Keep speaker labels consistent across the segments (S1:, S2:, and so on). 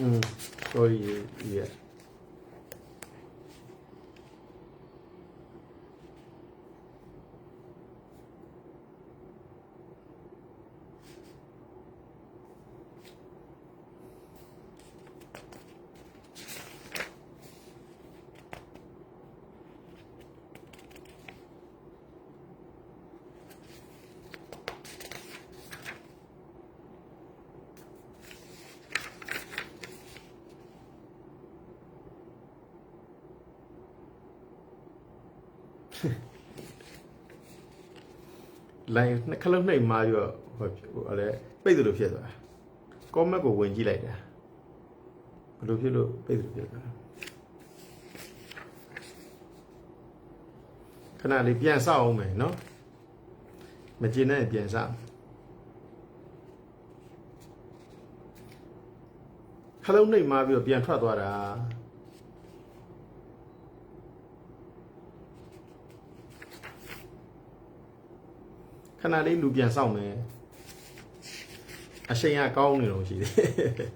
S1: 嗯所以也 လိုင်းနှစ်ခလုံးနှိပ်မာပြီးတော့ဟိုဟိုအဲ့ပိတ်တယ်လို့ဖြစ်သွားတာကောမက်ကိုဝင်ကြည့်လိုက်တာဘယ်လိုဖြစ်လို့ပိတ်တယ်လို့ဖြစ်သွားတာခဏလေးပြန်ဆောက်အောင်မယ်နော်မကျင်တဲ့ပြန်ဆောက်ခလုံးနှိပ်မာပြီးတော့ပြန်ထွက်သွားတာ ခဏလေးလူပြန်ဆောက်မယ်အချိန်ကကောင်းနေတော့ရှိသေးတယ်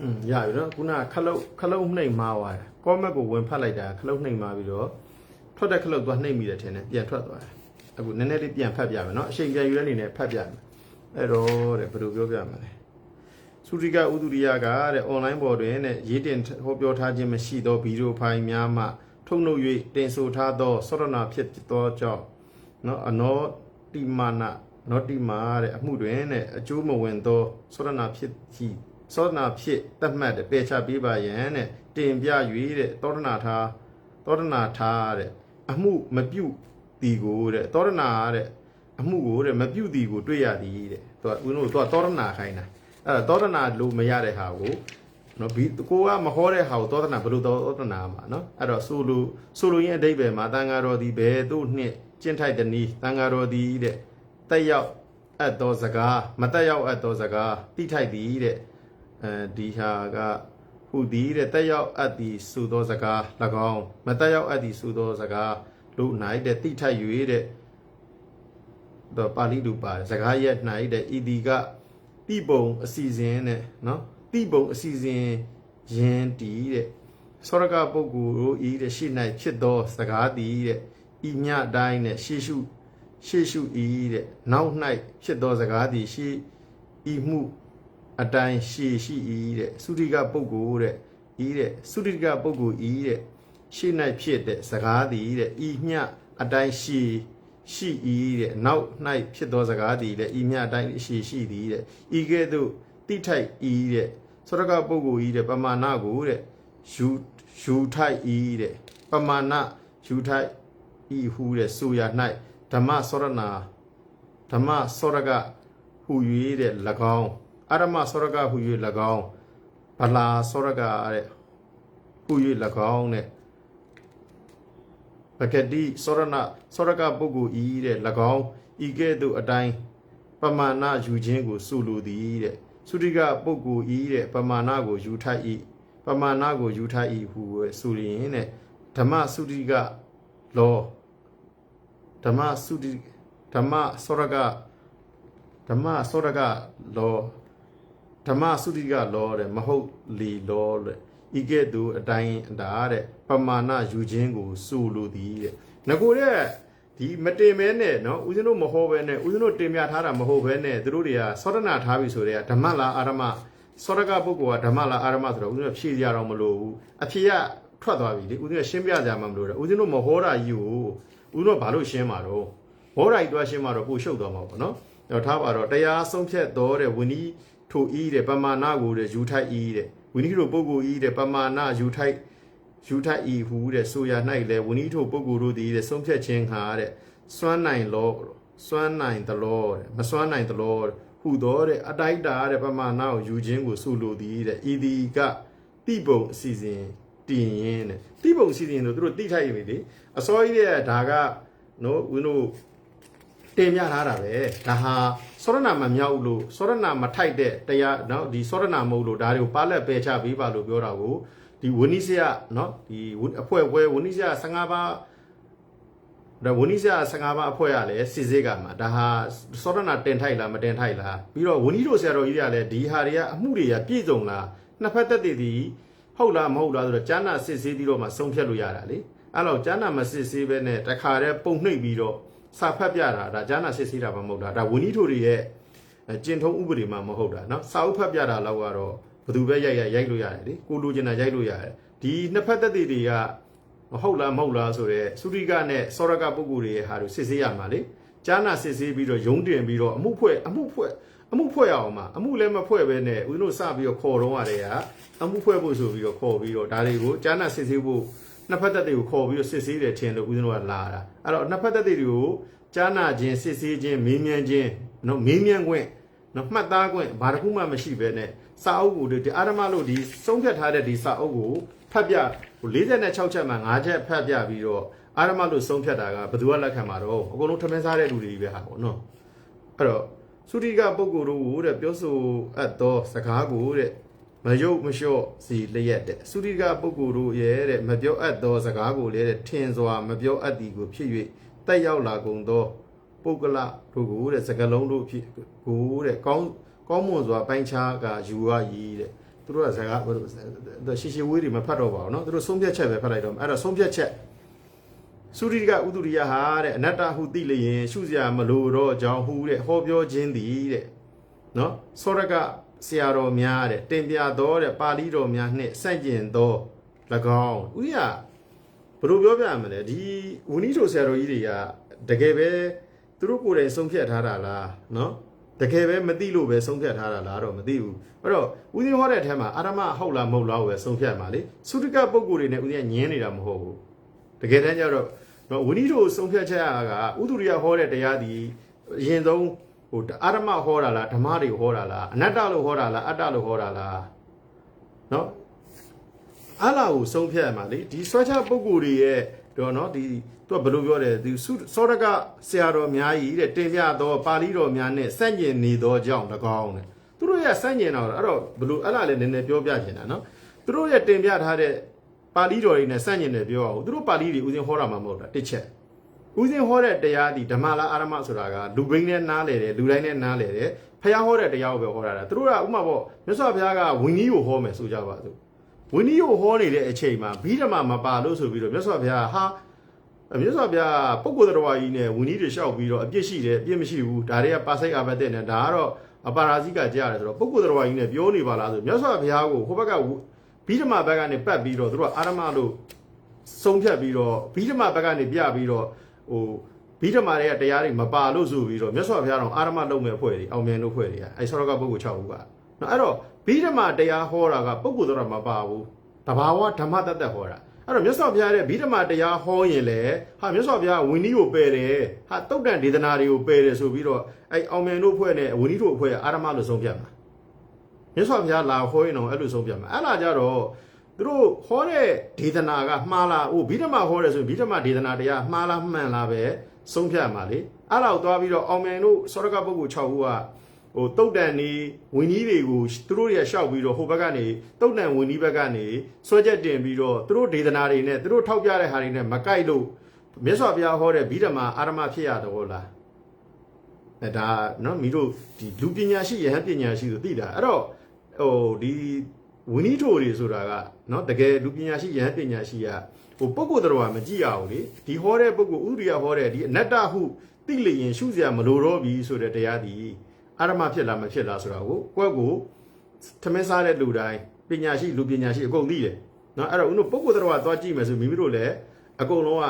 S1: อืมရပြီနော်ခုနကခလုတ်ခလုတ်နှိမ်မာသွားတယ်ကောမက်ကိုဝင်ဖတ်လိုက်တာခလုတ်နှိမ်မာပြီးတော့ထွက်တဲ့ခလုတ်သွားနှိမ်မိတယ်ထင်တယ်ပြန်ထွက်သွားတယ်အခုနည်းနည်းလေးပြန်ဖတ်ပြမယ်နော်အချိန်ပြန်ယူတဲ့အနေနဲ့ဖတ်ပြမယ်အဲ့တော့တဲ့ဘယ်လိုပြောပြမလဲသုတိကဥဒုရိယကတဲ့ online ပေါ်တွင်တဲ့ရေးတင်ဟောပြောထားခြင်းမရှိသောဗီဒီယိုဖိုင်များမှထုတ်နှုတ်၍တင်ဆိုထားသောစောရဏဖြစ်သောကြောင့်နော်အနောတိမာနနောတိမာတဲ့အမှုတွင်တဲ့အကျိုးမဝင်သောစောရဏဖြစ်ရှိ သောဒနာဖြစ်တတ်မှတ်တယ်ပယ်ချပေးပါယံတဲ့တင်ပြ၍တဲ့သောဒနာထားသောဒနာထားတဲ့အမှုမပြုတ်ဒီကိုတဲ့သောဒနာတဲ့အမှုကိုတဲ့မပြုတ်ဒီကိုတွေ့ရသည်တဲ့သူကဦးတို့သူကသောဒနာခိုင်းတာအဲ့တော့သောဒနာလို့မရတဲ့ဟာကိုနော်ဘီကိုကမဟောတဲ့ဟာကိုသောဒနာဘယ်လိုသောဒနာမှာနော်အဲ့တော့ဆိုလိုဆိုလိုရင်အဓိပ္ပာယ်မှာတန်ဃာတော်ဒီဘယ်သို့နှစ်ကျင့်ထိုက်တဲ့နည်းတန်ဃာတော်ဒီတဲ့တက်ရောက်အပ်သောစကားမတက်ရောက်အပ်သောစကားတိထိုက်သည်တဲ့ အဲဒီဟာကဟူသည်တဲ့တက်ရောက်အပ်သည်ဆိုသောစကား၎င်းမတက်ရောက်အပ်သည်ဆိုသောစကားလို့၌တဲ့တိထိုက်၍တဲ့တော့ပါဠိတူပါတယ်စကားရဲ့၌တဲ့ဤဒီကတိပုံအစီစဉ်နဲ့နော်တိပုံအစီစဉ်ယင်တီတဲ့သောရကပုဂ္ဂိုလ်တို့ဤတဲ့ရှေ့၌ဖြစ်သောစကားသည်တဲ့ဤညတိုင်းနဲ့ရှေ့ရှုရှေ့ရှုဤတဲ့နောက်၌ဖြစ်သောစကားသည်ရှေ့ဤမှု အတိုင်းရှည်ရှိဤတဲ့သုတိကပုဂ္ဂိုလ်တဲ့ဤတဲ့သုတိကပုဂ္ဂိုလ်ဤတဲ့ရှေ့၌ဖြစ်တဲ့စကားသည်တဲ့ဤမျှအတိုင်းရှည်ရှိဤတဲ့နောက်၌ဖြစ်သောစကားသည်တဲ့ဤမျှအတိုင်းရှည်ရှိသည်တဲ့ဤကဲ့သို့တိထိုက်ဤတဲ့သောရကပုဂ္ဂိုလ်ဤတဲ့ပမာဏကိုတဲ့ယူယူထိုက်ဤတဲ့ပမာဏယူထိုက်ဤဟုတဲ့ဆိုရ၌ဓမ္မစောရနာဓမ္မစောရကဟူ၍တဲ့၎င်း အရမစောရကဟူ၍၎င်းဗလာစောရကတဲ့ဟူ၍၎င်းတဲ့ပကတိစောရဏစောရကပုဂ္ဂိုလ်ဤတဲ့၎င်းဤကဲ့သို့အတိုင်းပမာဏယူခြင်းကိုဆိုလိုသည်တဲ့သုတိကပုဂ္ဂိုလ်ဤတဲ့ပမာဏကိုယူထိုက်ဤပမာဏကိုယူထိုက်ဤဟူဆိုရင်တဲ့ဓမ္မသုတိကလောဓမ္မသုတိဓမ္မစောရကဓမ္မစောရကလော ဓမ္မသုတိကလောတဲ့မဟုတ်လီလောတဲ့ဤကဲ့သို့အတိုင်းအတာတဲ့ပမာဏယူခြင်းကိုဆိုလိုသည်တဲ့ငကိုတဲ့ဒီမတင်မဲနဲ့နော်ဦးဇင်းတို့မဟောပဲနဲ့ဦးဇင်းတို့တင်ပြထားတာမဟုတ်ပဲနဲ့သူတို့တွေကသောတနာထားပြီဆိုတဲ့ဓမ္မလားအာရမသောတကပုဂ္ဂိုလ်ကဓမ္မလားအာရမဆိုတော့ဦးဇင်းတို့ဖြည့်ရတော့မလို့ဘူးအဖြေကထွက်သွားပြီလေဦးဇင်းကရှင်းပြကြမှာမလို့တော့ဦးဇင်းတို့မဟောတာကြီးကိုဦးဇင်းတို့ဘာလို့ရှင်းမှာတော့ဟောတာကြီးသွားရှင်းမှာတော့ပိုရှုပ်သွားမှာပေါ့နော်တော့ထားပါတော့တရားဆုံးဖြတ်တော်တဲ့ဝင်းကြီး ထိုဤတဲ့ပမာဏကိုတဲ့ယူထိုက်ဤတဲ့ဝိနည်းတို့ပုဂ္ဂိုလ်ဤတဲ့ပမာဏယူထိုက်ယူထဤဟူတဲ့ဆိုရ၌လဲဝဏီထိုပုဂ္ဂိုလ်တို့သည်တဲ့ဆုံးဖြတ်ခြင်းဟာတဲ့စွမ်းနိုင်လောစွမ်းနိုင်တလောတဲ့မစွမ်းနိုင်တလောဟူသောတဲ့အတိုက်တာတဲ့ပမာဏကိုယူခြင်းကိုဆိုလိုသည်တဲ့ဤဒီကတိပုံအစီစဉ်တည်ရင်တဲ့တိပုံအစီစဉ်တို့သူတို့တိထိုက်ပြီလေအစောကြီးတဲ့ဒါကနော်ဦးတို့ တင်ပြထားတာပဲဒါဟာစောရဏမမြောက်လို့စောရဏမထိုက်တဲ့တရားနော်ဒီစောရဏမဟုတ်လို့ဒါတွေကိုပါလက်ပယ်ချပေးပါလို့ပြောတာကို ဒီဝဏိစရเนาะဒီအဖွဲ့ပွဲဝဏိစရ15ပါးဒါဝဏိစရ15ပါးအဖွဲ့ရလဲစစ်စစ်ကမှာဒါဟာစောရဏတင်ထိုက်လားမတင်ထိုက်လားပြီးတော့ဝဏိတို့ဆရာတော်ကြီးတွေကလည်းဒီဟာတွေကအမှုတွေကပြည့်စုံလားနှစ်ဖက်သက်တည်တည်ဟုတ်လားမဟုတ်လားဆိုတော့ကျမ်းနာစစ်ဆေးပြီးတော့မှဆုံးဖြတ်လို့ရတာလေအဲ့တော့ကျမ်းနာမစစ်ဆေးပဲနဲ့တခါတည်းပုံနှိပ်ပြီးတော့ စာဖတ်ပြတာဒါကျမ်းနာစစ်ဆေးတာမှမဟုတ်တာဒါဝဏိတို့တွေရဲ့ကျင့်ထုံးဥပဒေမှမဟုတ်တာเนาะစာအုပ်ဖတ်ပြတာလောက်ကတော့ ဘယ်သူပဲရိုက်ရိုက်ရိုက်လို့ရတယ်လေကိုလိုချင်တာရိုက်လို့ရတယ်ဒီနှစ်ဖက်သက်တွေကမဟုတ်လားမဟုတ်လားဆိုတော့သုရိကနဲ့စောရကပုဂ္ဂိုလ်တွေရဲ့ဟာတို့စစ်ဆေးရမှာလေကျမ်းနာစစ်ဆေးပြီးတော့ယုံတင်ပြီးတော့အမှုဖွဲ့အမှုဖွဲ့အမှုဖွဲ့အောင်မှာအမှုလည်းမဖွဲ့ပဲနဲ့ဦးဇင်းတို့စပြီးတော့ခေါ်တော့ရတယ်ကအမှုဖွဲ့ဖို့ဆိုပြီးတော့ခေါ်ပြီးတော့ဒါတွေကိုကျမ်းနာစစ်ဆေးဖို့ နှစ်ဖက်သက်တွေကိုခေါ်ပြီးတော့စစ်ဆေးတယ်ထင်လို့ဦးဇင်းတို့ကလာတာအဲ့တော့နှစ်ဖက်သက်တွေကိုကျမ်းနာခြင်းစစ်ဆေးခြင်းမေးမြန်းခြင်းနော်မေးမြန်းခွင့်နော်မှတ်သားခွင့်ဘာတစ်ခုမှမရှိဘဲနဲ့စာအုပ်ကိုဒီအာရမလို့ဒီစုံဖြတ်ထားတဲ့ဒီစာအုပ်ကိုဖတ်ပြ46ချက်မှ5ချက်ဖတ်ပြပြီးတော့အာရမလို့စုံဖြတ်တာကဘယ်သူကလက်ခံမှာတော့အကုန်လုံးထမင်းစားတဲ့လူတွေပဲဟာပေါ့နော်အဲ့တော့သုတိကပုဂ္ဂိုလ်တို့ကိုတဲ့ပြောဆိုအပ်သောစကားကိုတဲ့ မယုတ်မလျှော့စီလျက်တဲ့သုတိကပုဂ္ဂိုလ်တို့ရဲ့တဲ့မပြောအပ်သောစကားကိုလည်းတဲ့ထင်စွာမပြောအပ်သည်ကိုဖြစ်၍တက်ရောက်လာကုန်သော ပုဂ္ဂလတို့ကိုတဲ့စကလုံးတို့ဖြစ်ကိုတဲ့ကောင်းကောင်းမွန်စွာပိုင်းခြားကယူရည်တဲ့သူတို့ကစကားဘယ်လိုရှီရှီဝေးတွေမဖတ်တော့ပါဘူးเนาะသူတို့ဆုံးဖြတ်ချက်ပဲဖတ်လိုက်တော့အဲ့တော့ဆုံးဖြတ်ချက်သုရိကဥဒုရိယဟာတဲ့အနတ္တဟုသိလျင်ရှုစရာမလိုတော့ကြောင်းဟူတဲ့ဟောပြောခြင်းသည်တဲ့เนาะသောရက ဆရာတော်များတဲ့တင်ပြတော်တဲ့ပါဠိတော်များနှင့်ဆန့်ကျင်သော၎င်းဥရိယဘယ်လိုပြောပြရမလဲဒီဝင်းကြီးတို့ဆရာတော်ကြီးတွေကတကယ်ပဲသူတို့ကိုယ်တိုင်ဆုံးဖြတ်ထားတာလားနော်တကယ်ပဲမသိလို့ပဲဆုံးဖြတ်ထားတာလားတော့မသိဘူးအဲ့တော့ဦးဇင်းဟောတဲ့အထက်မှာအာရမဟုတ်လားမဟုတ်လားကိုပဲဆုံးဖြတ်မှာလေသုတကပုံကိုယ်တွေနဲ့ဦးဇင်းကညင်းနေတာမဟုတ်ဘူးတကယ်တမ်းကျတော့ဝင်းကြီးတို့ဆုံးဖြတ်ချက်ရတာကဥဒုရိယဟောတဲ့တရားဒီအရင်ဆုံး ဟိုအာရမဟောတာလားဓမ္မတွေဟောတာလားအနတ္တလို့ဟောတာလားအတ္တလို့ဟောတာလားနော်အလားကိုဆုံးဖြတ်ရမှာလေဒီဆွဲချပုံကိုယ်တွေရဲ့တော့နော်ဒီသူကဘယ်လိုပြောလဲဒီစောရကဆရာတော်အများကြီးတဲ့တင်ပြတော့ပါဠိတော်များနဲ့စန့်ကျင်နေသောကြောင့်၎င်းတဲ့သူတို့ရဲ့စန့်ကျင်တော့အဲ့တော့ဘယ်လိုအဲ့လားလဲနည်းနည်းပြောပြချင်တာနော်သူတို့ရဲ့တင်ပြထားတဲ့ပါဠိတော်တွေနဲ့စန့်ကျင်တယ်ပြောအောင်သူတို့ပါဠိတွေဥစဉ်ဟောတာမှမဟုတ်တာတစ်ချက် ဦးဇင်းဟောတဲ့တရားဒီဓမ္မလားအာရမဆိုတာကလူဘိန်းနဲ့နားလေတယ်လူတိုင်းနဲ့နားလေတယ်ဖះဟောတဲ့တရားကိုပဲဟောတာသူတို့ကဥမာပေါ့မြတ်စွာဘုရားကဝင်းကြီးကိုဟောမယ်ဆိုကြပါစို့ဝင်းကြီးကိုဟောနေတဲ့အချိန်မှာဘိဓမ္မာမပါလို့ဆိုပြီးတော့မြတ်စွာဘုရားဟာအမြတ်စွာဘုရားပုဂ္ဂိုလ်တော်ကြီးနဲ့ဝီနည်းတွေလျှောက်ပြီးတော့အပြစ်ရှိတယ်အပြစ်မရှိဘူးဒါတွေကပါစိတ်အဘတ်တဲ့နဲ့ဒါကတော့အပါရာဇိကကြားရတယ်ဆိုတော့ပုဂ္ဂိုလ်တော်ကြီးနဲ့ပြောနေပါလားဆိုမြတ်စွာဘုရားကိုဟိုဘက်ကဘိဓမ္မာဘက်ကနေပတ်ပြီးတော့သူတို့အာရမလို့ဆုံးဖြတ်ပြီးတော့ဘိဓမ္မာဘက်ကနေပြပြီးတော့ ဟိုဘိဓမ္မာတွေကတရားတွေမပါလို့ဆိုပြီးတော့မြတ်စွာဘုရားတော်အာရမလုံးမဲ့ဖွဲ့တွေအောင်မြင်လို့ဖွဲ့တွေကအဲဆောရကပုဂ္ဂိုလ်6ဦးကနော်အဲ့တော့ဘိဓမ္မာတရားဟောတာကပုဂ္ဂိုလ်တော်မပါဘူးတဘာဝဓမ္မတတ်တတ်ဟောတာအဲ့တော့မြတ်စွာဘုရားရဲ့ဗိဓမာတရားဟောရင်လေဟာမြတ်စွာဘုရားဝင်းကြီးကိုပယ်တယ်ဟာတုတ်တန်ဒေသနာတွေကိုပယ်တယ်ဆိုပြီးတော့အဲ့အောင်မြင်တို့ဖွဲ့နဲ့ဝင်းကြီးတို့ဖွဲ့အာရမလို့ဆုံးဖြတ်မှာမြတ်စွာဘုရားလာဟောရင်တော့အဲ့လိုဆုံးဖြတ်မှာအဲ့လာကြတော့ သူတို့ဟောတဲ့ဒေသနာကမှားလားဟိုဗိဓမာဟောတယ်ဆိုရင်ဗိဓမာဒေသနာတရားမှားလားမှန်လားပဲဆုံးဖြတ်မှာလေအဲ့လောက်သွားပြီးတော့အောင်မြင်တို့စောရကပုဂ္ဂိုလ်6ဦးကဟိုတုတ်တန်နေဝင်းကြီးတွေကိုသူတို့တွေကရှောက်ပြီးတော့ဟိုဘက်ကနေတုတ်တန်ဝင်းကြီးဘက်ကနေဆွဲချက်တင်ပြီးတော့သူတို့ဒေသနာတွေနဲ့သူတို့ထောက်ပြတဲ့ဟာတွေနဲ့မကိုက်လို့မြတ်စွာဘုရားဟောတဲ့ဗိဓမာအာရမဖြစ်ရတော့လားအဲဒါနော်မိတို့ဒီလူပညာရှိယဟန်ပညာရှိဆိုသိတာအဲ့တော့ဟိုဒီ ဝင်းကြီးထိုတွေဆိုတာကနော်တကယ်လူပညာရှိယဟန်ပညာရှိကဟိုပုဂ္ဂိုလ်တော်ကမကြည့်ရဘူးလေဒီဟောတဲ့ပုဂ္ဂိုလ်ဥရိယဟောတဲ့ဒီအနတ္တဟုသိလျင်ရှုစရာမလိုတော့ပြီဆိုတဲ့တရားဒီအာရမဖြစ်လားမဖြစ်လားဆိုတာကိုကိုယ့်ကိုသမင်းစားတဲ့လူတိုင်းပညာရှိလူပညာရှိအကုန်သိတယ်နော်အဲ့တော့ဦးတို့ပုဂ္ဂိုလ်တော်ကသွားကြည့်မယ်ဆိုမိမိတို့လည်းအကုန်လုံးက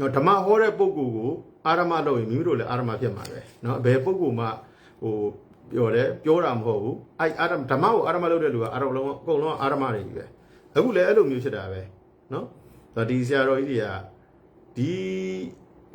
S1: နော်ဓမ္မဟောတဲ့ပုဂ္ဂိုလ်ကိုအာရမလုပ်ရင်မိမိတို့လည်းအာရမဖြစ်မှာပဲနော်ဘယ်ပုဂ္ဂိုလ်မှဟို ပြောတယ်ပြောတာမဟုတ်ဘူးအဲ့အာရမဓမ္မကိုအာရမလုပ်တဲ့လူကအာရမလုံးအကုန်လုံးအာရမတွေကြီးပဲအခုလည်းအဲ့လိုမျိုးဖြစ်တာပဲနော်ဒါဒီဆရာတော်ကြီးတွေကဒီ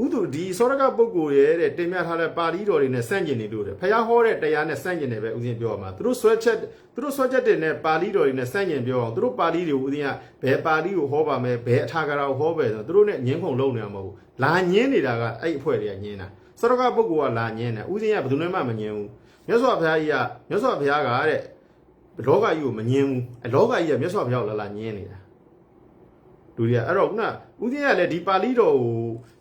S1: ဥဒုဒီသောရကပုဂ္ဂိုလ်ရဲ့တဲ့တင်ပြထားတဲ့ပါဠိတော်တွေနဲ့စန့်ကျင်နေလို့တယ်ဖះဟောတဲ့တရားနဲ့စန့်ကျင်တယ်ပဲဥစဉ်ပြောရမှာသူတို့ဆွဲချက်သူတို့ဆွဲချက်တွေနဲ့ပါဠိတော်တွေနဲ့စန့်ကျင်ပြောအောင်သူတို့ပါဠိတွေကိုဥစဉ်ကဘယ်ပါဠိကိုဟောပါမယ်ဘယ်အထာဂရာကိုဟောပဲဆိုသူတို့နဲ့ညင်းခုန်လုံးနေမှာမဟုတ်ဘူးလာညင်းနေတာကအဲ့အဖွဲ့တွေကညင်းတာသောရကပုဂ္ဂိုလ်ကလာညင်းတယ်ဥစဉ်ကဘယ်သူမှမညင်းဘူး မြတ်စွာဘုရားကြီးကမြတ်စွာဘုရားကတဲ့လောကကြီးကိုမညင်းဘူးအလောကကြီးကမြတ်စွာဘုရားကိုလာလာညင်းနေတာလူတွေကအဲ့တော့ခုနဦးဇင်းကလည်းဒီပါဠိတော်ကို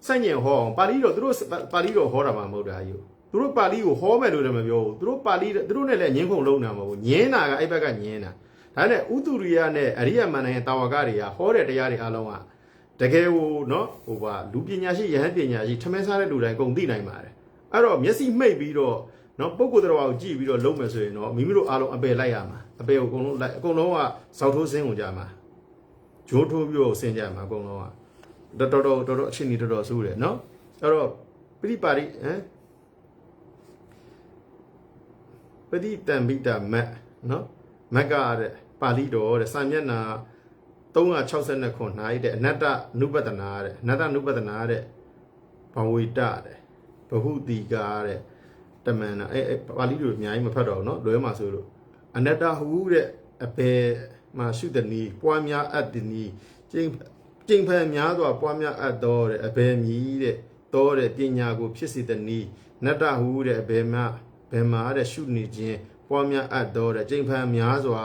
S1: စန့်ကျင်ဟောအောင်ပါဠိတော်သူတို့ပါဠိတော်ဟောတာမှမဟုတ်တာကြီးသူတို့ပါဠိကိုဟောမယ်လို့လည်းမပြောဘူးသူတို့ပါဠိသူတို့နဲ့လည်းညင်းခုန်လုံးတာမဟုတ်ဘူးညင်းတာကအဲ့ဘက်ကညင်းတာဒါနဲ့ဥတုရိယနဲ့အရိယမန္တန်ရဲ့တာဝကတွေကဟောတဲ့တရားတွေအလုံးကတကယ်ဟိုနော်ဟိုပါလူပညာရှိယဟန်ပညာရှိထမင်းစားတဲ့လူတိုင်းကုန်သိနိုင်ပါတယ်အဲ့တော့မျက်စိမှိတ်ပြီးတော့ နော်ပုဂ္ဂိုလ်တော်ကိုကြည့်ပြီးတော့လုံးမယ်ဆိုရင်တော့မိမိတို့အားလုံးအပယ်လိုက်ရမှာအပယ်ကိုအကုန်လုံးလိုက်အကုန်လုံးကဇောက်ထိုးစင်းကုန်ကြမှာဂျိုးထိုးပြီးတော့ဆင်းကြမှာအကုန်လုံးကတော်တော်တော်တော်အချင်းကြီးတော်တော်ဆိုးတယ်နော်အဲ့တော့ပြိပါရိဟမ်ပฏิတံပိတမတ်နော်မက်ကတဲ့ပါဠိတော်တဲ့စာမျက်နှာ369ခုနိုင်တဲ့အနတ္တနုပဒနာတဲ့အနတ္တနုပဒနာတဲ့ဘဝိတတဲ့ဘဟုတိကာတဲ့ တမန်နာအဲအဲပါဠိလိုအများကြီးမဖတ်တော့ဘူးเนาะလွဲမှာဆိုလို့အနတ္တဟုတဲ့အပေမှာရှုတနည်းပွားများအပ်တနည်းကျင့်ကျင့်ဖန်များစွာပွားများအပ်တော်တဲ့အပေမြည်တဲ့တော်တဲ့ပညာကိုဖြစ်စေတနည်းနတ္တဟုတဲ့အပေမှာဘယ်မှာတဲ့ရှုနေခြင်းပွားများအပ်တော်တဲ့ကျင့်ဖန်များစွာ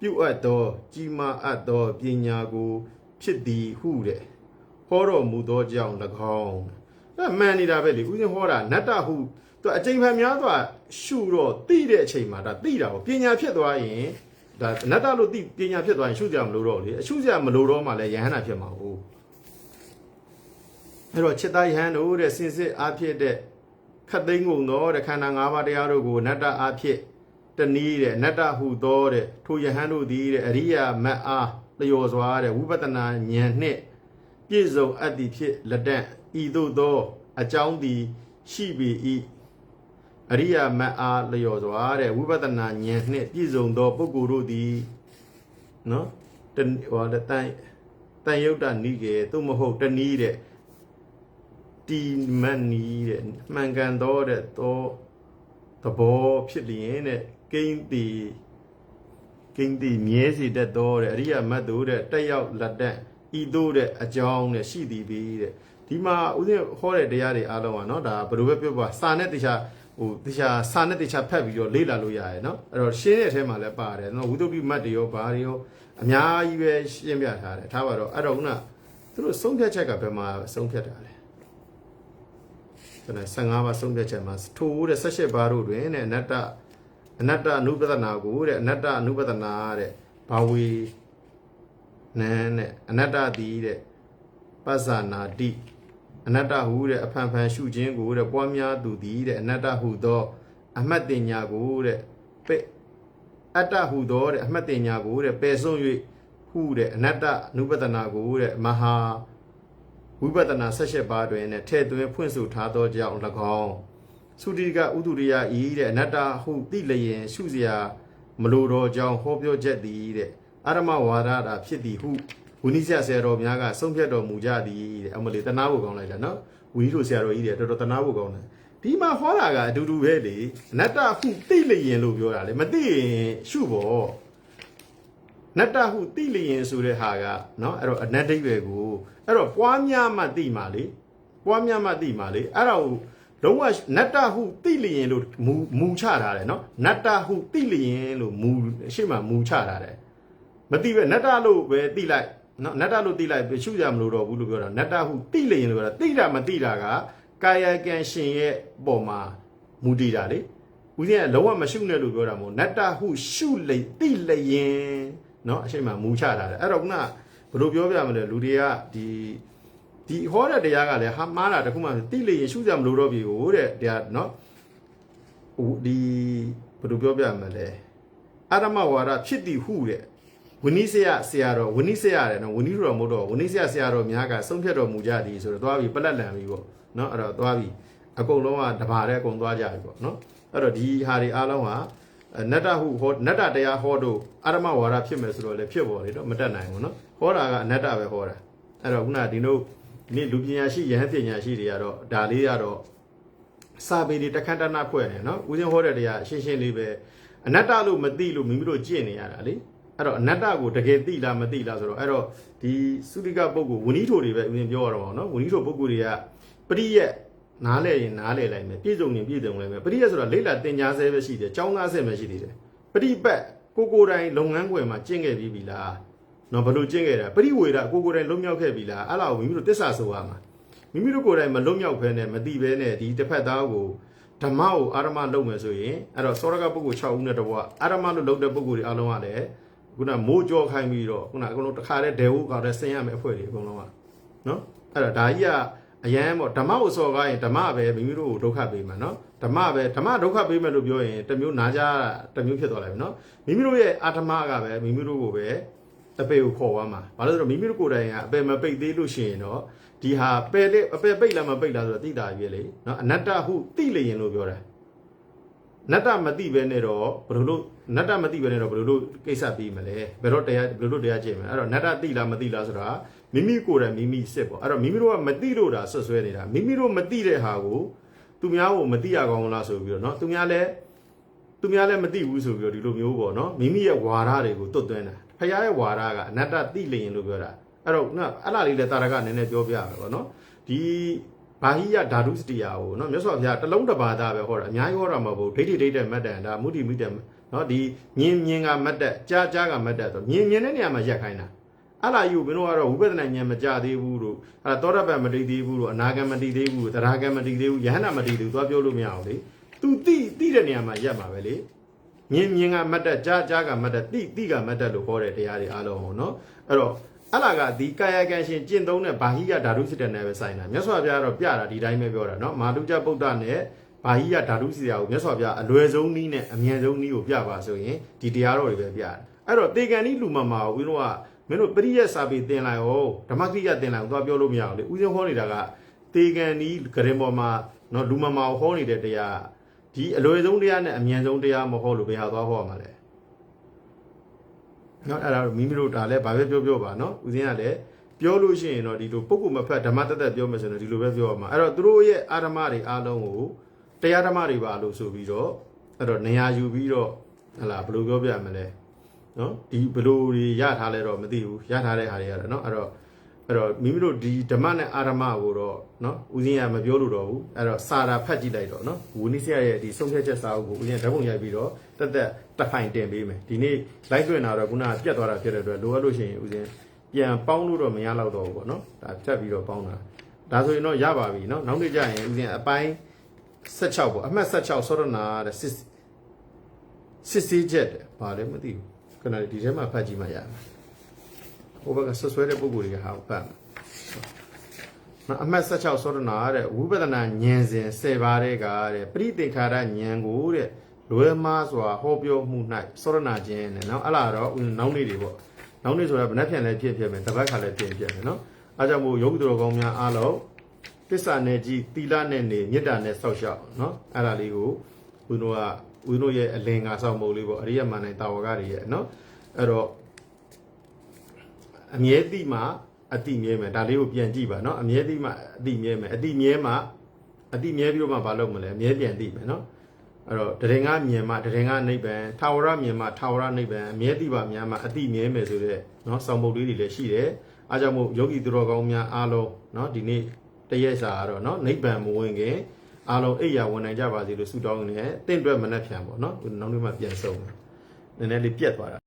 S1: ပြုအပ်တော်ကြီးမားအပ်တော်ပညာကိုဖြစ်သည်ဟုတဲ့ဟောတော်မူသောကြောင့်၎င်းအဲမှန်နေတာပဲလေဦးဇင်းဟောတာနတ္တဟု သူအကျင့်ဖန်များစွာရှုတော့သိတဲ့အချိန်မှာဒါသိတာကိုပညာဖြစ်သွားရင်ဒါအနတ္တလို့သိပညာဖြစ်သွားရင်ရှုစရာမလိုတော့လေအရှုစရာမလိုတော့မှလည်းယဟန္တာဖြစ်မှာဟုတ်အဲ့တော့จิตတယဟန်တို့တဲ့စင်စစ်အားဖြစ်တဲ့ခတ်သိမ်းကုန်သောတဲ့ခန္ဓာ၅ပါးတရားတို့ကိုအနတ္တအားဖြစ်တနည်းတဲ့အနတ္တဟုသောတဲ့ထိုယဟန်တို့သည်တဲ့အရိယာမတ်အားလျော်စွာတဲ့ဝိပဿနာဉာဏ်နှင့်ပြည့်စုံအပ်သည်ဖြစ်လက်တန့်ဤသို့သောအကြောင်းသည်ရှိပေ၏ အရိယာမတ်အားလျော်စွာတဲ့ဝိပဿနာဉာဏ်နှင့်ပြည့်စုံသောပုဂ္ဂိုလ်တို့သည်နော်တဟောတဲ့တန်တန်ယုတ်တနိကေသို့မဟုတ်တနည်းတဲ့တီမန်နီးတဲ့မှန်ကန်သောတဲ့သောသဘောဖြစ်လျင်တဲ့ကိန်းတီကိန်းတီမြဲစီတတ်သောတဲ့အရိယာမတ်တို့တဲ့တက်ရောက်လက်တန့်ဤသို့တဲ့အကြောင်းတဲ့ရှိသည်ပြီတဲ့ဒီမှာဦးဇင်းဟောတဲ့တရားတွေအားလုံးကเนาะဒါဘယ်လိုပဲပြောပါစာနဲ့တခြား ဟိုတခြားစာနဲ့တခြားဖတ်ပြီးတော့လေ့လာလို့ရတယ်เนาะအဲ့တော့ရှင်းတဲ့အထဲမှာလည်းပါတယ်เนาะဝိသုဒ္ဓိမတ်တွေရောဘာတွေရောအများကြီးပဲရှင်းပြထားတယ်ထားပါတော့အဲ့တော့ခုနသူတို့ဆုံးဖြတ်ချက်ကဘယ်မှာဆုံးဖြတ်တာလဲကျွန်တော်15ပါးဆုံးဖြတ်ချက်မှာထိုးတဲ့18ပါးတို့တွင်တဲ့အနတ္တအနတ္တအနုပဒနာကိုတဲ့အနတ္တအနုပဒနာတဲ့ဘာဝေနန်းတဲ့အနတ္တတိတဲ့ပဇာနာတိ အနတ္တဟုတဲ့အဖန်ဖန်ရှုခြင်းကိုတဲ့ပွားများသူသည်တဲ့အနတ္တဟုသော အမှတ်တင်ညာကိုတဲ့ပဲ့အတ္တဟုသောတဲ့အမှတ်တင်ညာကိုတဲ့ပယ်ဆုံး၍ဟုတဲ့အနတ္တအနုပဒနာကိုတဲ့မဟာဝိပဿနာ78ပါးတွင်နဲ့ထဲ့သွင်းဖွင့်ဆိုထားသောကြောင့်၎င်းသုတိကဥဒုရိယဤတဲ့အနတ္တဟုသိလျင် ရှုစရာမလိုတော့ကြောင်းဟောပြောချက်သည်တဲ့အရမဝါဒတာဖြစ်သည်ဟု ဝင်းကြီးဆရာဆရာတော်များကဆုံးဖြတ်တော်မူကြသည်တဲ့အမလေးတနာဖို့ကောင်းလိုက်တာနော်ဝီးတို့ဆရာတော်ကြီးတွေတော်တော်တနာဖို့ကောင်းတယ်ဒီမှာဟောတာကအတူတူပဲလေအနတ္တဟုသိလျင်လို့ပြောတာလေမသိရင်ရှုပေါ့နတ္တဟုသိလျင်ဆိုတဲ့ဟာကနော်အဲ့တော့အနတ္တိပဲကိုအဲ့တော့ပွားများမှသိမှာလေပွားများမှသိမှာလေအဲ့ဒါကိုလုံးဝနတ္တဟုသိလျင်လို့မူမူချထားတယ်နော်နတ္တဟုသိလျင်လို့မူရှေ့မှာမူချထားတယ်မသိပဲနတ္တလို့ပဲသိလိုက် နော်နတ္တလို့သိလိုက်ရှုကြမလို့တော့ဘူးလို့ပြောတာနတ္တဟုသိလျင်လို့ပြောတာသိတာမသိတာကကာယကံရှင်ရဲ့ပုံမှာမူတည်တာလေဦးဇင်းကလုံးဝမရှုနဲ့လို့ပြောတာမဟုတ်နတ္တဟုရှုလိသိလျင်နော်အချိန်မှမူချထားတယ်အဲ့တော့ခုနဘယ်လိုပြောပြမလဲလူတွေကဒီဒီဟောတဲ့တရားကလည်းဟာမားတာတခုမှတိလေရင်ရှုစရာမလိုတော့ပြီဟိုတဲ့တရားနော်ဟိုဒီဘယ်လိုပြောပြမလဲအာရမဝါဒဖြစ်တည်ဟုတဲ့ ဝိနည်းဆရာဆရာတော်ဝိနည်းဆရာတယ်နော်ဝိနည်းတော်မဟုတ်တော့ဝိနည်းဆရာဆရာတော်များကဆုံးဖြတ်တော်မူကြသည်ဆိုတော့သွားပြီပလက်လန်ပြီပေါ့နော်အဲ့တော့သွားပြီအကုန်လုံးကတဘာတဲ့အကုန်သွားကြပြီပေါ့နော်အဲ့တော့ဒီဟာတွေအားလုံးကအဲနတ္တဟုဟောနတ္တတရားဟောတို့အာရမဝါဒဖြစ်မယ်ဆိုတော့လည်းဖြစ်ပေါ်လေတော့မတက်နိုင်ဘူးနော်ဟောတာကအနတ္တပဲဟောတာအဲ့တော့ခုနကဒီတို့ဒီနေ့လူပညာရှိယဟန်ပညာရှိတွေကတော့ဒါလေးကတော့စာပေတွေတခန့်တနဖွဲ့နေနော်ဦးဇင်းဟောတဲ့တရားရှင်းရှင်းလေးပဲအနတ္တလို့မသိလို့မိမိတို့ကြင့်နေရတာလေ အဲ့တော့အနတ္တကိုတကယ်သိလားမသိလားဆိုတော့အဲ့တော့ဒီသုတိကပုဂ္ဂိုလ်ဝဏိထိုတွေပဲဦးဇင်းပြောရတော့ပါနော်ဝဏိထိုပုဂ္ဂိုလ်တွေကပရိယက်နားလဲရင်နားလဲလိုက်မယ်ပြည့်စုံရင်ပြည့်စုံလိုက်မယ်ပရိယက်ဆိုတာလိမ့်လာတင်ညာဆဲပဲရှိတယ်ចောင်းသားဆဲပဲရှိသေးတယ်ပရိပတ်ကိုကိုယ်တိုင်လုပ်ငန်းခွင်မှာကျင့်ခဲ့ပြီးပြီလားနော်ဘယ်လိုကျင့်ခဲ့တာပရိဝေဒကိုကိုယ်တိုင်လုံးမြောက်ခဲ့ပြီလားအဲ့လောက်မိမိတို့တစ္ဆာဆိုရမှာမိမိတို့ကိုယ်တိုင်မလုံးမြောက်ဖဲနဲ့မတိဘဲနဲ့ဒီတစ်ဖက်သားကိုဓမ္မကိုအာရမလုပ်မယ်ဆိုရင်အဲ့တော့သောရကပုဂ္ဂိုလ်6ဦးနဲ့တဘွားအာရမလို့လုပ်တဲ့ပုဂ္ဂိုလ်တွေအားလုံးကလည်း ခုနမိုးကြောခိုင်းပြီးတော့ခုနအကုန်လုံးတစ်ခါတည်းဒေဝကလည်းဆင်ရမယ်အဖွဲ့တွေအကုန်လုံးကနော်အဲ့တော့ဒါကြီးကအရန်ပေါ့ဓမ္မကိုစော်ကားရင်ဓမ္မပဲမိမိတို့ကိုဒုက္ခပေးမှာနော်ဓမ္မပဲဓမ္မဒုက္ခပေးမယ်လို့ပြောရင်တစ်မျိုးနာကြတစ်မျိုးဖြစ်သွားလိုက်ပြီနော်မိမိတို့ရဲ့အာဓမ္မကပဲမိမိတို့ကိုပဲအပေကိုခေါ်သွားမှာဘာလို့လဲဆိုတော့မိမိတို့ကိုယ်တိုင်ကအပေမပိတ်သေးလို့ရှိရင်တော့ဒီဟာပယ်လေအပေပိတ်လားမပိတ်လားဆိုတော့သိတာကြီးလေနော်အနတ္တဟုသိလျင်လို့ပြောတယ် နတ္တမသိပဲနဲ့တော့ဘယ်လိုလို့နတ္တမသိပဲနဲ့တော့ဘယ်လိုလို့ကိစ္စပြီးမလဲဘယ်တော့တရားဘယ်လိုလို့တရားကျင့်မလဲအဲ့တော့နတ္တသိလားမသိလားဆိုတာမိမိကိုယ်တိုင်မိမိစစ်ပေါ့အဲ့တော့မိမိတို့ကမသိလို့ဒါဆွဆွဲနေတာမိမိတို့မသိတဲ့ဟာကိုသူများကိုမသိရကောင်းလားဆိုပြီးတော့เนาะသူများလည်းသူများလည်းမသိဘူးဆိုပြီးတော့ဒီလိုမျိုးပေါ့เนาะမိမိရဲ့ဝါဒတွေကိုတွတ်သွင်းတာဖခင်ရဲ့ဝါဒကအနတ္တသိလျင်လို့ပြောတာအဲ့တော့နော်အဲ့လားလေးလည်းတာရကနည်းနည်းပြောပြရမယ်ပေါ့เนาะဒီ ဘာဟိယဓာတုစတိယာကိုနော်မြတ်စွာဘုရားတလုံးတစ်ပါးသားပဲဟောတာအများကြီးဟောတာမဟုတ်ဘူးဒိဋ္ဌိဒိဋ္ဌမတ်တန်ဒါမုတိမုတ္တနော်ဒီမြင်မြင်ကမတ်တက်ကြားကြားကမတ်တက်ဆိုမြင်မြင်တဲ့နေရာမှာရက်ခိုင်းတာအဲ့လာယူဘင်းတို့ကတော့ဝိပဿနာဉာဏ်မကြသေးဘူးတို့အဲ့ဒါသောတာပန်မတည်သေးဘူးတို့အနာဂံမတည်သေးဘူးသရဂံမတည်သေးဘူးယဟနာမတည်သေးဘူးသွားပြောလို့မရအောင်လေ तू တိတိတဲ့နေရာမှာရက်မှာပဲလေမြင်မြင်ကမတ်တက်ကြားကြားကမတ်တက်တိတိကမတ်တက်လို့ခေါ်တဲ့တရားတွေအားလုံးဟောနော်အဲ့တော့ အဲ့လာကဒီကာယကံရှင်ကျင့်သုံးတဲ့ဘာဟိယဓာတုစစ်တဲ့နယ်ပဲဆိုင်တာမြတ်စွာဘုရားကတော့ပြတာဒီတိုင်းပဲပြောတာနော်မာတုကြပုဒ္ဒနဲ့ဘာဟိယဓာတုစီယာကိုမြတ်စွာဘုရားအလွယ်ဆုံးနည်းနဲ့အမြန်ဆုံးနည်းကိုပြပါဆိုရင်ဒီတရားတော်တွေပဲပြတယ်အဲ့တော့တေကံဤလူမမာကိုဦးတို့ကမင်းတို့ပရိယတ်စာပေသင်လိုက်အောင်ဓမ္မကိယသင်လိုက်အောင်သွားပြောလို့မရအောင်လေဦးဇင်းဟောနေတာကတေကံဤဂရင်ပေါ်မှာနော်လူမမာကိုဟောနေတဲ့တရားဒီအလွယ်ဆုံးတရားနဲ့အမြန်ဆုံးတရားမဟောလို့ဘယ်ဟာသွားဟောရမှာလဲ နော်အဲ့ဒါမိမိတို့ဒါလည်းဘာပဲပြောပြောပါနော်ဦးဇင်းကလည်းပြောလို့ရှိရင်တော့ဒီလိုပုဂ္ဂိုလ်မဖက်ဓမ္မတသက်ပြောမယ်ဆိုရင်ဒီလိုပဲပြောရမှာအဲ့တော့သူတို့ရဲ့အာဓမ္မတွေအားလုံးကိုတရားဓမ္မတွေပါလို့ဆိုပြီးတော့အဲ့တော့နေရာယူပြီးတော့ဟလာဘယ်လိုပြောပြမလဲနော်ဒီဘယ်လိုတွေရထားလဲတော့မသိဘူးရထားတဲ့ဟာတွေရတယ်နော်အဲ့တော့အဲ့တော့မိမိတို့ဒီဓမ္မနဲ့အာဓမ္မကိုတော့နော်ဦးဇင်းကမပြောလို့တော့ဘူးအဲ့တော့စာတာဖတ်ကြည့်လိုက်တော့နော်ဝိနည်းဆရာရဲ့ဒီဆုံးဖြတ်ချက်စာအုပ်ကိုဦးဇင်းဓာတ်ပုံရိုက်ပြီးတော့တက်တက် တစ်ဖိုင်တင်ပေးမယ်ဒီနေ့ live တွင်တာတော့ခုနကပြတ်သွားတာဖြစ်တဲ့အတွက်လိုအပ်လို့ရှိရင်ဦးဇင်းပြန်ပေါင်းလို့တော့မရတော့တော့ဘူးပေါ့နော်ဒါဖြတ်ပြီးတော့ပေါင်းတာဒါဆိုရင်တော့ရပါပြီနော်နောက်နေ့ကျရင်ဦးဇင်းအပိုင်း16ပေါ့အမှတ်16စောရနာတဲ့စစ်စစ်စေးချက်တဲ့ဘာလဲမသိဘူးခဏလေးဒီထဲမှာဖတ်ကြည့်မှရမယ်ဟိုဘက်ကဆွဆွဲတဲ့ပုံကိုယ်တွေကဟာပတ်မယ်နော်အမှတ်16စောရနာတဲ့ဝိပဿနာဉာဏ်စဉ်10ပါးတဲ့ကတဲ့ပရိသင်္ခါရဉာဏ်ကိုတဲ့ လွယ်မားစွာဟောပြောမှု၌စောရနာခြင်းနဲ့နော်အဲ့လာတော့နောက်နေ့တွေပေါ့နောက်နေ့ဆိုတာဗနက်ဖြန်လည်းဖြစ်ဖြစ်မယ်တပတ်ခါလည်းဖြစ်ဖြစ်မယ်နော်အားကြောင့်မို့ယောဂီတော်ကောင်းများအားလုံးတစ္ဆာနဲ့ကြည်သီလနဲ့နေမေတ္တာနဲ့ဆောက်ရှောက်နော်အဲ့ဒါလေးကိုဦးတို့ကဦးတို့ရဲ့အလင်္ကာဆောင်မုတ်လေးပေါ့အရိယမနိုင်တာဝကတွေရဲ့နော်အဲ့တော့အမြဲတိမှအတိမြဲမယ်ဒါလေးကိုပြန်ကြည့်ပါနော်အမြဲတိမှအတိမြဲမယ်အတိမြဲမှအတိမြဲပြီးတော့မှမလုပ်မလဲအမြဲပြန်သိမယ်နော် အဲ့တော့တရင်ကမြင်မှတရင်ကနိဗ္ဗာန်ထာဝရမြင်မှထာဝရနိဗ္ဗာန်အမြဲတိပါများမှအတိမြဲမယ်ဆိုတဲ့နော်ဆောင်မုတ်လေးတွေလည်းရှိတယ်အားကြောင့်မို့ယောဂီသူတော်ကောင်းများအားလုံးနော်ဒီနေ့တရက်စာကတော့နော်နိဗ္ဗာန်မဝင်ခင်အားလုံးအိယာဝင်နိုင်ကြပါစေလို့ဆုတောင်းနေတယ်တင့်အတွက်မနှက်ဖြန်ပေါ့နော်နောက်နေ့မှပြန်ဆုံးမယ်နည်းနည်းလေးပြတ်သွားတာ